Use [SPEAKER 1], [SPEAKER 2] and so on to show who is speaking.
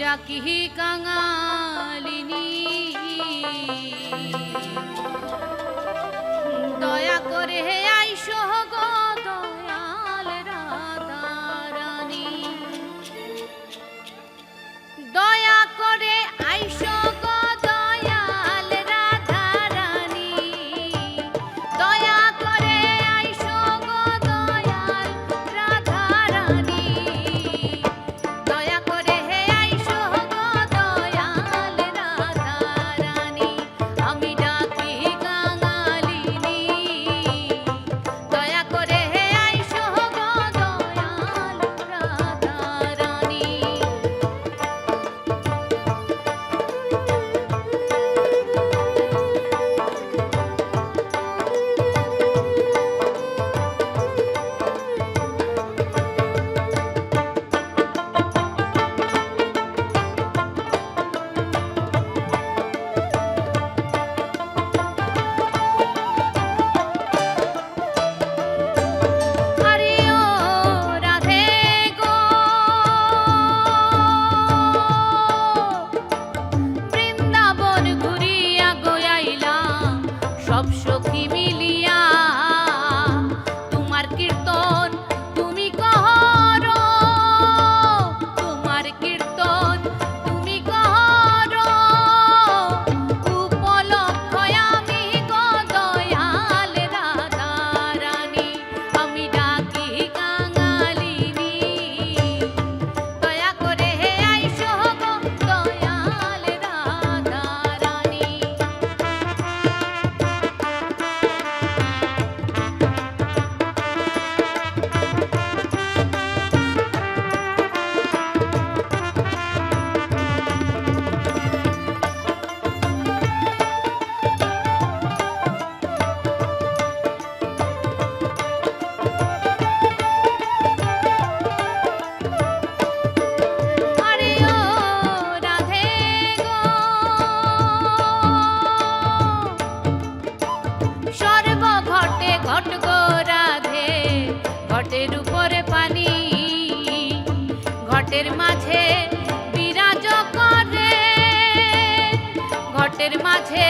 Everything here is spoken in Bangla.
[SPEAKER 1] ডাকি কাঙালিনী। দয়া করে হে আইসো গো ঘটের উপরে পানি ঘটের মাঝে বিরাজ করে। ঘটের মাঝে